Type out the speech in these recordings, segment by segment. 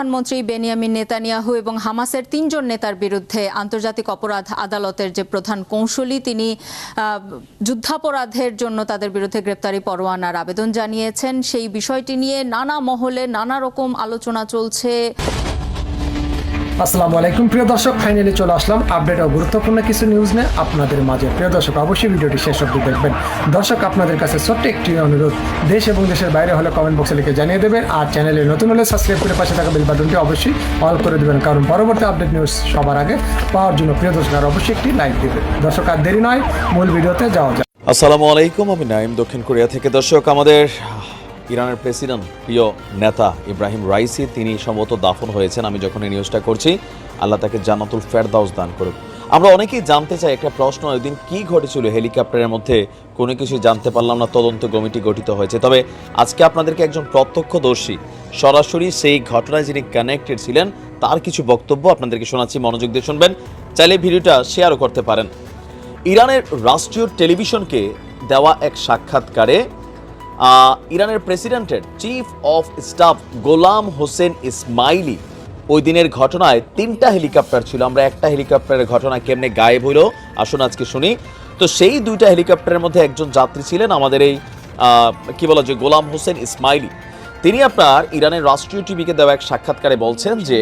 প্রধানমন্ত্রী Benjamin Netanyahu এবং হামাসের তিনজন নেতার বিরুদ্ধে আন্তর্জাতিক অপরাধ আদালতের যে প্রধান কৌঁসুলি, তিনি যুদ্ধাপরাধের জন্য তাদের বিরুদ্ধে গ্রেপ্তারি পরোয়ানার আবেদন জানিয়েছেন। সেই বিষয়টি নিয়ে নানা মহলে নানা রকম আলোচনা চলছে। আসসালামু আলাইকুম, প্রিয় দর্শক। ফাইনালি চলে আসলাম আপডেট ও গুরুত্বপূর্ণ কিছু নিউজ নিয়ে আপনাদের মাঝে। প্রিয় দর্শক, অবশ্যই ভিডিওটি শেষ অবধি দেখবেন। দর্শক, আপনাদের কাছে ছোট্ট একটি অনুরোধ, দেশ এবং দেশের বাইরে হলে কমেন্ট বক্সে লিখে জানিয়ে দেবেন, আর চ্যানেলে নতুন হলে সাবস্ক্রাইব করে পাশে থাকা বেল বাটনটি অবশ্যই অল করে দেবেন, কারণ পরবর্তী আপডেট নিউজ সবার আগে পাওয়ার জন্য প্রিয় দর্শক, আর অবশ্যই একটি লাইক দেবেন। দর্শক, আর দেরি নয়, মূল ভিডিওতে যাওয়া যাক। আসসালামু আলাইকুম, আমি নাইম দক্ষিণ কোরিয়া থেকে। দর্শক, আমাদের ইরানের প্রেসিডেন্ট প্রিয় নেতা ইব্রাহিম রাইসি, তিনি সম্ভবত দাফন হয়েছেন। আমি যখন এই নিউজটা করছি, আল্লাহ তাকে জান্নাতুল ফেরদাউস দান করুক। আমরা অনেকেই জানতে চাই একটা প্রশ্ন ওইদিন কি ঘটেছিল? হেলিকপ্টারের মধ্যে কোনো কিছু জানতে পারলাম না, তদন্ত কমিটি গঠিত হয়েছে। তবে আজকে আপনাদেরকে একজন প্রত্যক্ষদর্শী, সরাসরি সেই ঘটনায় যিনি কানেক্টেড ছিলেন, তার কিছু বক্তব্য আপনাদেরকে শোনাচ্ছি, মনোযোগ দিয়ে শুনবেন। চাইলে ভিডিওটা শেয়ারও করতে পারেন। ইরানের রাষ্ট্রীয় টেলিভিশনকে দেওয়া এক সাক্ষাৎকারে ইরানের প্রেসিডেন্টের chief of staff Gholam Hossein Esmaili ওই দিনের ঘটনায় তিনটা হেলিকপ্টার ছিল। আমরা একটা হেলিকপ্টারের ঘটনা কেমনে গায়েব হইল, আসুন আজকে শুনি। তো সেই দুইটা হেলিকপ্টারের মধ্যে একজন যাত্রী ছিলেন আমাদের এই কি বলা যে গোলাম হোসেন ইসমাইলি। তিনি আপনার ইরানের রাষ্ট্রীয় টিভিকে দেওয়া এক সাক্ষাৎকারে বলছেন যে,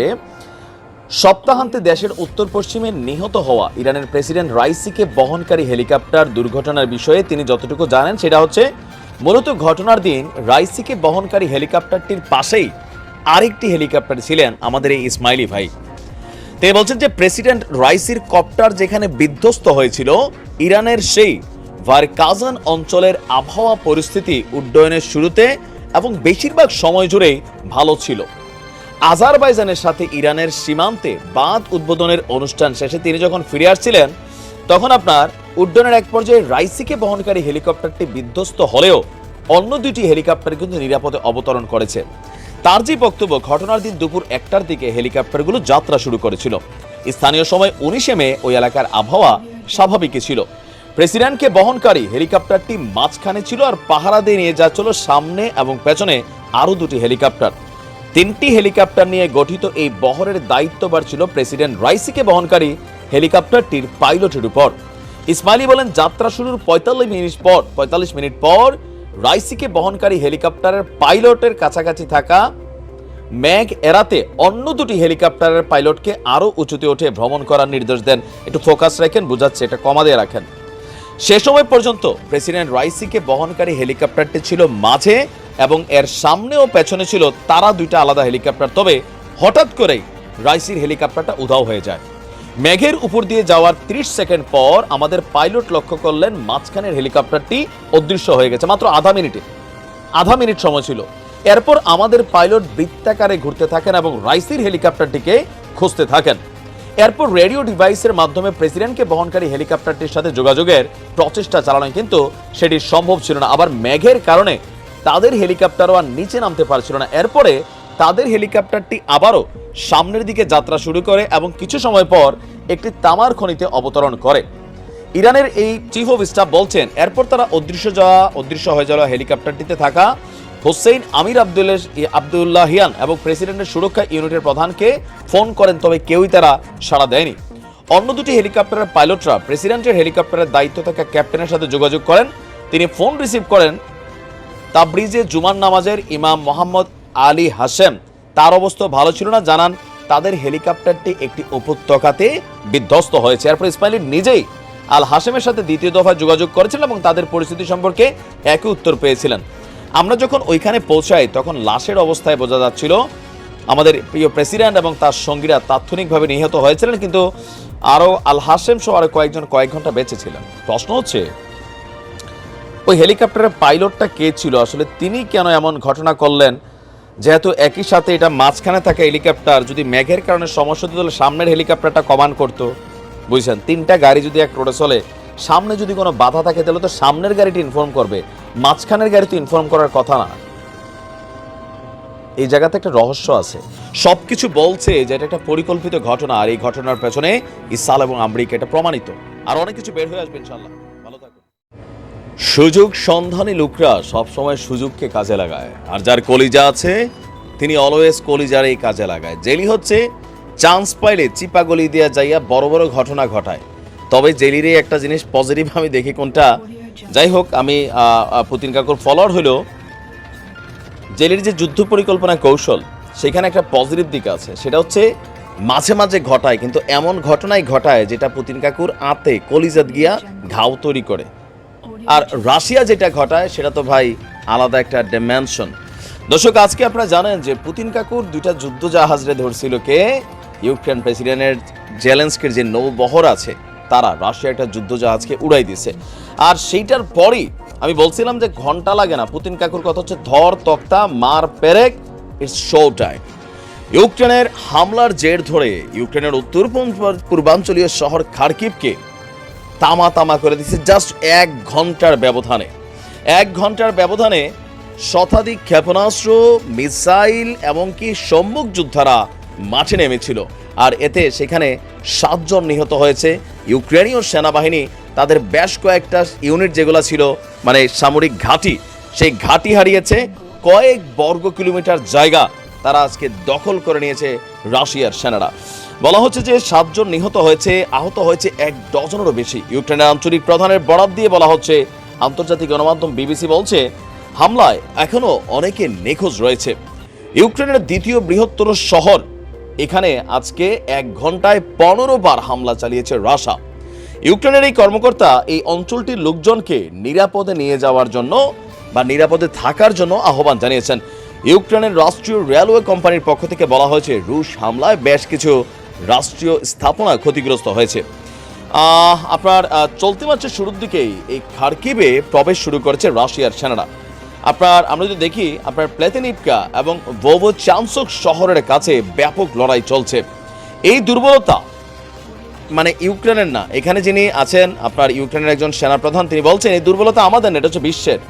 সপ্তাহান্তে দেশের উত্তর পশ্চিমে নিহত হওয়া ইরানের প্রেসিডেন্ট রাইসিকে বহনকারী হেলিকপ্টার দুর্ঘটনার বিষয়ে তিনি যতটুকু জানেন, সেটা হচ্ছে মূলত ঘটনার দিন রাইসিকে বহনকারী হেলিকপ্টারটির পাশেই আরেকটি হেলিকপ্টার ছিলেন আমাদের এই ইসমাইলি ভাই। তিনি বলছেন যে প্রেসিডেন্ট রাইসির কপ্টার যেখানে বিধ্বস্ত হয়েছিল, ইরানের সেই ভারকাজান অঞ্চলের আবহাওয়া পরিস্থিতি উড্ডয়নের শুরুতে এবং বেশিরভাগ সময় জুড়েই ভালো ছিল। আজারবাইজানের সাথে ইরানের সীমান্তে বাঁধ উদ্বোধনের অনুষ্ঠান শেষে তিনি যখন ফিরে আসছিলেন তখন আপনার উড্ডয়নের এক পর্যায়ে রাইসিকে বহনকারী হেলিকপ্টারটি বিধ্বস্ত হলেও অন্য দুটি হেলিকপ্টার কিন্তু নিরাপদে অবতরণ করেছে। তার যে বক্তব্য, ঘটনার দিন দুপুর একটার দিকে হেলিকপ্টারগুলো যাত্রা শুরু করেছিল। স্থানীয় সময় উনিশে মে ওই এলাকার আবহাওয়া স্বাভাবিকই ছিল। প্রেসিডেন্টকে বহনকারী হেলিকপ্টারটি মাঝখানে ছিল আর পাহারা দিয়ে নিয়ে যা যাচ্ছিল সামনে এবং পেছনে আরও দুটি হেলিকপ্টার। তিনটি হেলিকপ্টার নিয়ে গঠিত এই বহরের দায়িত্ববার ছিল প্রেসিডেন্ট রাইসিকে বহনকারী হেলিকপ্টারটির পাইলটের উপর। ইসমাইলি বলেন, যাত্রা শুরুর পঁয়তাল্লিশ মিনিট পর পঁয়তাল্লিশ মিনিট পর রাইসিকে বহনকারী হেলিকপ্টারের পাইলটের কাছাকাছি থাকা ম্যাগ এরাতে অন্য দুটি হেলিকপ্টারের পাইলটকে আরও উঁচুতে উঠে ভ্রমণ করার নির্দেশ দেন। একটু ফোকাস রাখেন, বুঝাচ্ছে, এটা কমা দিয়ে রাখেন। সে সময় পর্যন্ত প্রেসিডেন্ট রাইসিকে বহনকারী হেলিকপ্টারটি ছিল মাঝে এবং এর সামনে ও পেছনে ছিল তারা দুইটা আলাদা হেলিকপ্টার। তবে হঠাৎ করেই রাইসির হেলিকপ্টারটা উধাও হয়ে যায়। মেঘের উপর দিয়ে যাওয়ার 30 সেকেন্ড পর আমাদের পাইলট লক্ষ্য করলেন মাঝখানের হেলিকপ্টারটি অদৃশ্য হয়ে গেছে। মাত্র আধা মিনিটে, আধা মিনিট সময় ছিল। এরপর আমাদের পাইলট বৃত্তাকারে ঘুরতে থাকেন এবং রাইসির হেলিকপ্টারটিকে খুঁজতে থাকেন। এরপর রেডিও ডিভাইসের মাধ্যমে প্রেসিডেন্টকে বহনকারী হেলিকপ্টারটির সাথে যোগাযোগের প্রচেষ্টা চালানো কিন্তু সেটি সম্ভব ছিল না। আবার মেঘের কারণে তাদের হেলিকপ্টারও আর নিচে নামতে পারছিল না। এরপরে তাদের হেলিকপ্টারটি আবারও সামনের দিকে যাত্রা শুরু করে এবং কিছু সময় পর একটি তামার খনিতে অবতরণ করে। ইরানের এই চিফ অফ স্টাফ বলছেন, এরপর তারা অদৃশ্য যাওয়া, অদৃশ্য হয়ে যাওয়া হেলিকপ্টারটিতে থাকা হোসেইন আমির আব্দুল্লাহ আবদুল্লাহিয়ান এবং প্রেসিডেন্টের সুরক্ষা ইউনিটের প্রধানকে ফোন করেন, তবে কেউই তারা সাড়া দেয়নি। অন্য দুটি হেলিকপ্টারের পাইলটরা প্রেসিডেন্টের হেলিকপ্টারের দায়িত্ব থাকা ক্যাপ্টেনের সাথে যোগাযোগ করেন। তিনি ফোন রিসিভ করেন তাবরিজে জুমান নামাজের ইমাম মোহাম্মদ আলী হাসেম তার অবস্থা ভালো ছিল না, জানান তাদের হেলিকপ্টারটি একটি উপত্যকাতে বিধ্বস্ত হয়েছে। এরপর ইসমাইলি নিজেই আল হাসেমের সাথে দ্বিতীয় দফায় যোগাযোগ করেছিলেন এবং তাদের পরিস্থিতি সম্পর্কে একই উত্তর পেয়েছিলেন। আমরা যখন ওইখানে পৌঁছাই, তখন লাশের অবস্থায় বোঝা যাচ্ছিল আমাদের প্রিয় প্রেসিডেন্ট এবং তার সঙ্গীরা তাৎক্ষণিকভাবে নিহত হয়েছিলেন, কিন্তু আরও আল হাসেম সহ আরও কয়েকজন কয়েক ঘণ্টা বেঁচে ছিলেন। প্রশ্ন হচ্ছে, ওই হেলিকপ্টারের পাইলটটা কে ছিল? আসলে তিনি কেন এমন ঘটনা করলেন? যেহেতু একই সাথে এটা মাঝখানে থাকা হেলিকপ্টার, যদি মেঘের কারণে সমস্যা হতো, তাহলে সামনের হেলিকপ্টারটা কমান করতো। বুঝছেন? তিনটা গাড়ি যদি এক রোডে চলে, সামনে যদি কোনো বাধা থাকে, তাহলে তো সামনের গাড়িটি ইনফর্ম করবে। মাঝখানের গাড়ি তো ইনফর্ম করার কথা না। এই জায়গাতে একটা রহস্য আছে। সবকিছু বলছে যে এটা একটা পরিকল্পিত ঘটনা, আর এই ঘটনার পেছনে ইসাল এবং আমেরিকা এটা প্রমাণিত। আর অনেক কিছু বের হয়ে আসবে ইনশাল্লাহ সুযোগ সন্ধানী লোকরা সবসময় সুযোগকে কাজে লাগায়। আর যার কলিজা আছে, তিনি অলওয়েজ কলিজার এই কাজে লাগায়। জেলি হচ্ছে চান্স পাইলে চিপাগলি দিয়া যাইয়া বড় বড় ঘটনা ঘটায়। তবে জেলির এই একটা জিনিস পজিটিভ আমি দেখি কোনটা। যাই হোক, আমি পুতিন কাকুর ফলোয়ার হলেও জেলির যে যুদ্ধ পরিকল্পনা কৌশল, সেখানে একটা পজিটিভ দিক আছে। সেটা হচ্ছে মাঝে মাঝে ঘটায়, কিন্তু এমন ঘটনাই ঘটায় যেটা পুতিন কাকুর আতে কলিজাত গিয়া ঘাও তৈরি করে। আর রাশিয়া যেটা ঘটায়, সেটা তো ভাই আলাদা একটা ডিমেনশন দর্শক, আজকে আপনারা জানেন যে পুতিন কাকুর দুইটা যুদ্ধ জাহাজরে ধরছিল কে? ইউক্রেন প্রেসিডেন্টের জেলেন্সকের যে নৌবহর আছে, তারা রাশিয়া একটা যুদ্ধ জাহাজকে উড়াই দিছে। আর সেইটার পরই আমি বলছিলাম যে ঘণ্টা লাগে না। পুতিন কাকুর কথা হচ্ছে, ধর, তক্তা, মার, পেরেক ইটস শো টাইম ইউক্রেনের হামলার জের ধরে ইউক্রেনের উত্তর পূর্বাঞ্চলীয় শহর খার্কিভকে তামা তামা করে দিচ্ছে জাস্ট এক ঘণ্টার ব্যবধানে। এক ঘণ্টার ব্যবধানে শতাধিক ক্ষেপণাস্ত্র, মিসাইল এমনকি সম্মুখ যোদ্ধারা মাঠে নেমেছিল। আর এতে সেখানে সাতজন নিহত হয়েছে। ইউক্রেনীয় সেনাবাহিনী তাদের বেশ কয়েকটা ইউনিট যেগুলো ছিল মানে সামরিক ঘাঁটি, সেই ঘাঁটি হারিয়েছে। কয়েক বর্গ কিলোমিটার জায়গা তারা আজকে দখল করে নিয়েছে রাশিয়ার সেনারা। বলা হচ্ছে যে সাতজন নিহত হয়েছে, আহত হয়েছে এক ডজনেরও বেশি। ইউক্রেনের আঞ্চলিক প্রধানের বরাত দিয়ে বলা হচ্ছে, আন্তর্জাতিক গণমাধ্যম বিবিসি বলছে, হামলায় এখনও অনেকে নিখোঁজ রয়েছে। ইউক্রেনের দ্বিতীয় বৃহত্তর শহর, এখানে আজকে এক ঘন্টায় পনেরো বার হামলা চালিয়েছে রাশা ইউক্রেনের এই কর্মকর্তা এই অঞ্চলটির লোকজনকে নিরাপদে নিয়ে যাওয়ার জন্য বা নিরাপদে থাকার জন্য আহ্বান জানিয়েছেন। ইউক্রেনের রাষ্ট্রীয় রেলওয়ে কোম্পানির পক্ষ থেকে বলা হয়েছে, রুশ হামলায় বেশ কিছু রাষ্ট্রীয় স্থাপনা ক্ষতিগ্রস্ত হয়েছে। আপনার চলতি মাসের শুরুর দিকেই এই খার্কিবে প্রবেশ শুরু করেছে রাশিয়ার সেনারা। আপনার, আমরা যদি দেখি, আপনার প্লেতেনিপকা এবং ভোভো চামসক শহরের কাছে ব্যাপক লড়াই চলছে। এই দুর্বলতা মানে ইউক্রেনের না, এখানে যিনি আছেন, আপনার ইউক্রেনের একজন সেনাপ্রধান, তিনি বলছেন, এই দুর্বলতা আমাদের না, এটা হচ্ছে বিশ্বের।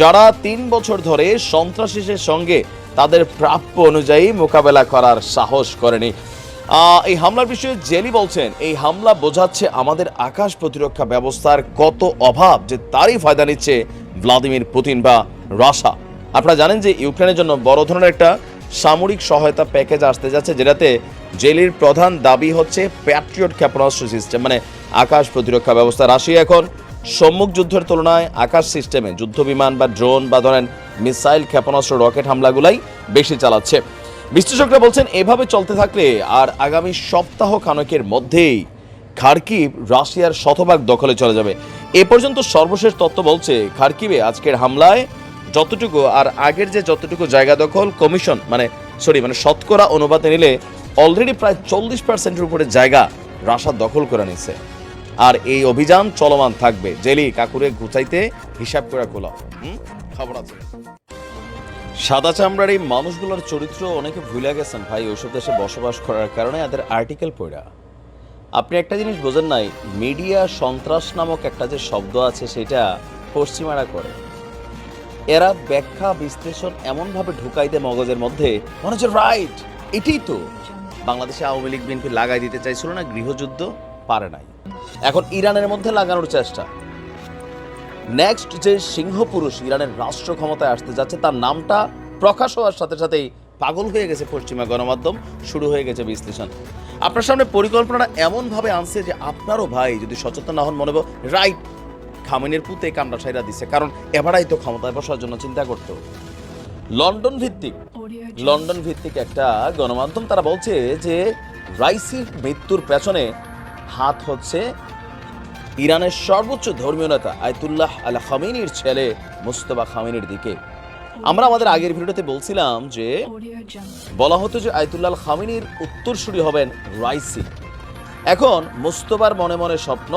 যারা তিন বছর ধরে সন্ত্রাসীদের সঙ্গে তাদের প্রাপ্য অনুযায়ী মোকাবেলা করার সাহস করেনি। এই হামলার বিষয়ে জেলি বলছেন, এই হামলা বোঝাচ্ছে আমাদের আকাশ প্রতিরক্ষা ব্যবস্থার কত অভাব যে তারই ফায়দা নিচ্ছে ভ্লাদিমির পুতিন বা রাশা। আপনারা জানেন যে ইউক্রেনের জন্য বড় ধরনের একটা সামরিক সহায়তা প্যাকেজ আসতে যাচ্ছে, যেটাতে জেলির প্রধান দাবি হচ্ছে প্যাট্রিয়ট ক্ষেপণাস্ত্র সিস্টেম মানে আকাশ প্রতিরক্ষা ব্যবস্থা। রাশিয়া এখন সম্মুখ যুদ্ধের তুলনায় আকাশ সিস্টেমে যুদ্ধ বিমান বা ড্রোন বা ধরেন মিসাইল ক্ষেপণাস্ত্র, রকেট হামলাগুলাই বেশি চালাচ্ছে। বিশ্লেষকরা বলছেন, এভাবে চলতে থাকলে আর আগামী সপ্তাহ খানকের মধ্যেই খার্কিভ রাশিয়ার শতভাগ দখলে চলে যাবে। এ পর্যন্ত সর্বশেষ তথ্য বলছে খার্কিভে আজকের হামলায় যতটুকু আর আগের যে যতটুকু জায়গা দখল, কমিশন মানে সরি মানে শতকরা অনুপাতে নিলে অলরেডি প্রায় চল্লিশ পার্সেন্টের উপরে জায়গা রাশা দখল করে নিছে আর এই অভিযান চলমান থাকবে। জেলি কাকুরে গুছাইতে হিসাব করে খোলা খবর আছে। সাদা চামড়ার এই মানুষগুলোর চরিত্র অনেকে ভুলে গেছেন ভাই, ওইসব দেশে বসবাস করার কারণে এদের আর্টিকেল পড়া। আপনি একটা জিনিস বোঝেন নাই মিডিয়া সন্ত্রাস নামক একটা যে শব্দ আছে, সেটা পশ্চিমারা করে। এরা ব্যাখ্যা, বিশ্লেষণ এমনভাবে ঢুকাই দেয় মগজের মধ্যে, মনে হচ্ছে রাইট এটাই তো। বাংলাদেশে আওয়ামী লীগ, বিএনপি লাগাই দিতে চাইছিল না, গৃহযুদ্ধ পারে নাই। এখন ইরানের মধ্যে লাগানোর চেষ্টা। নেক্সট যে সিংহ পুরুষ ইরানের রাষ্ট্র ক্ষমতায় আসতে যাচ্ছে, তার নামটা প্রকাশ হওয়ার সাথে সাথেই পাগল হয়ে গেছে পশ্চিমা গণমাধ্যম, শুরু হয়ে গেছে বিশ্লেষণ। আপনার সামনে পরিকল্পনাটা এমনভাবে আনছে যে আপনারও ভাই যদি সচেতন না হন, মনে রাইট, খামিনের পুতে কামড়া সাইরা দিছে। কারণ এবারাই তো ক্ষমতায় বসার জন্য চিন্তা করতো লন্ডন ভিত্তিক লন্ডন ভিত্তিক একটা গণমাধ্যম, তারা বলছে যে রাইসির মৃত্যুর পেছনে হাত হচ্ছে ইরানের সর্বোচ্চ ধর্মীয় নেতা আয়তুল্লাহ আল খামিনির ছেলে মুস্তফা খামিনির দিকে। আমরা আমাদের আগের ভিডিওতে বলছিলাম যে বলা হতো যে আয়তুল্লাহ খামিনির উত্তরসূরি হবেন রাইসি। এখন মুস্তফার মনে মনে স্বপ্ন,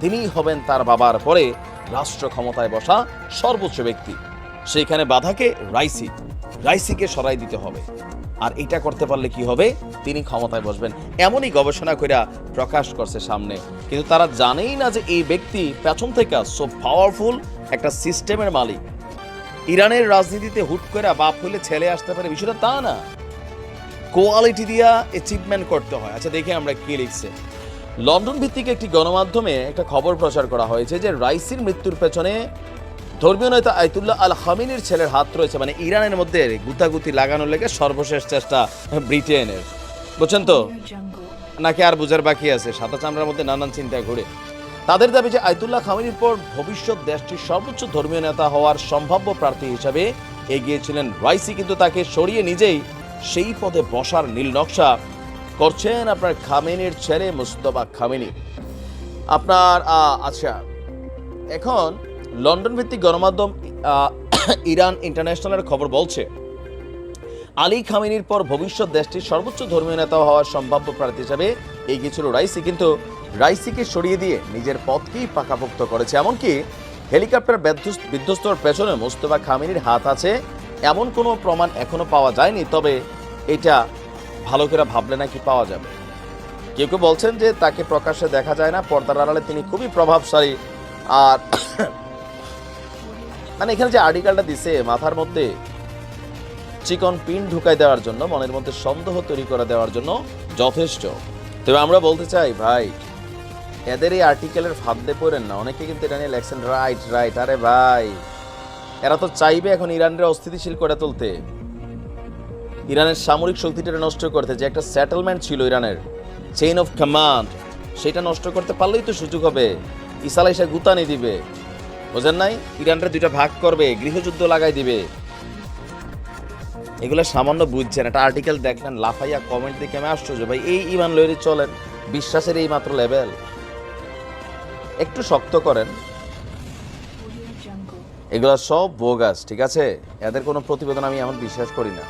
তিনিই হবেন তার বাবার পরে রাষ্ট্র ক্ষমতায় বসা সর্বোচ্চ ব্যক্তি। সেইখানে বাধাকে রাইসি। রাইসিকে সরাই দিতে হবে। আর এটা করতে পারলে কি হবে? তিনি ক্ষমতায় বসবেন। এমনই গবেষণা কইরা প্রকাশ করছে সামনে। কিন্তু তারা জানেই না যে এই ব্যক্তি পেছন থেকে সো পাওয়ারফুল একটা সিস্টেমের মালিক। ইরানের রাজনীতিতে হুট করে বাপ হইলে ছেলে আসতে পারে, বিষয়টা তা না। কোয়ালিটি দিয়া অ্যাচিভমেন্ট করতে হয়। আচ্ছা দেখি আমরা কি লিখছে। লন্ডন ভিত্তিক একটি গণমাধ্যমে একটা খবর প্রচার করা হয়েছে যে রাইসির মৃত্যুর পেছনে ধর্মীয় নেতা আয়তুল্লাহ আল খামিনির ছেলের হাত রয়েছে মানে ইরানের মধ্যে গুতাগুতি লাগানোর লেগে সর্বশেষ চেষ্টা ব্রিটেনের। বুঝছেন তো? নাকি আর বুঝার বাকি আছে? সাদা চামড়ার মধ্যে নানান চিন্তা ঘুরে। তাদের দাবি যে আয়তুল্লাহ খামিনির পর ভবিষ্যৎ দেশটির সর্বোচ্চ ধর্মীয় নেতা হওয়ার সম্ভাব্য প্রার্থী হিসাবে এগিয়েছিলেন রাইসি, কিন্তু তাকে সরিয়ে নিজেই সেই পদে বসার নীল নকশা করছেন আপনার খামেনির ছেলে মুস্তফা খামেনি। আপনার আচ্ছা এখন লন্ডন ভিত্তিক গণমাধ্যম ইরান ইন্টারন্যাশনালের খবর বলছে, আলী খামিনির পর ভবিষ্যৎ দেশটির সর্বোচ্চ ধর্মীয় নেতা হওয়ার সম্ভাব্য প্রার্থী হিসাবে এগিয়েছিল রাইসি, কিন্তু রাইসিকে সরিয়ে দিয়ে নিজের পথকেই পাকাপোক্ত করেছে। এমনকি হেলিকপ্টার বিধ্বস্ত- বিধ্বস্তর পেছনে মোস্তফা খামিনির হাত আছে, এমন কোনো প্রমাণ এখনও পাওয়া যায়নি, তবে এটা ভালো করে ভাবলে নাকি পাওয়া যাবে। কেউ কেউ বলছেন যে তাকে প্রকাশ্যে দেখা যায় না, পর্দার আড়ালে তিনি খুবই প্রভাবশালী, আর মানে এখানে যে আর্টিকেলটা দিছে, মাথার মধ্যে চিকন পিন ঢুকাই দেওয়ার জন্য, মনের মধ্যে সন্দেহ তৈরি করে দেওয়ার জন্য যথেষ্ট। তবে আমরা বলতে চাই, ভাই, এদের এই আর্টিকেলের ফাঁদে পড়েন না। অনেকে কিন্তু এটা নিয়ে লেখছেন রাইট রাইট আরে ভাই, এরা তো চাইবে এখন ইরানের অস্থিতিশীল করে তুলতে। ইরানের সামরিক শক্তিটা নষ্ট করতে। যে একটা সেটেলমেন্ট ছিল ইরানের চেইন অফ কমান্ড সেটা নষ্ট করতে পারলেই তো সুযোগ হবে। ইসালাইসা গুতানি দিবে। বোঝেন নাই? ইরানটা দুইটা ভাগ করবে, গৃহযুদ্ধ লাগাই দিবে। এগুলো সামান্য বুঝছেন, একটা আর্টিকেল দেখলেন, লাফাইয়া কমেন্ট দেখে আমি আশ্চর্য। ভাই, এই ইমান লইরে চলেন, বিশ্বাসের এই মাত্র লেভেল একটু শক্ত করেন। এগুলো সব বোগাস ঠিক আছে? এদের কোনো প্রতিবেদন আমি এমন বিশ্বাস করি না।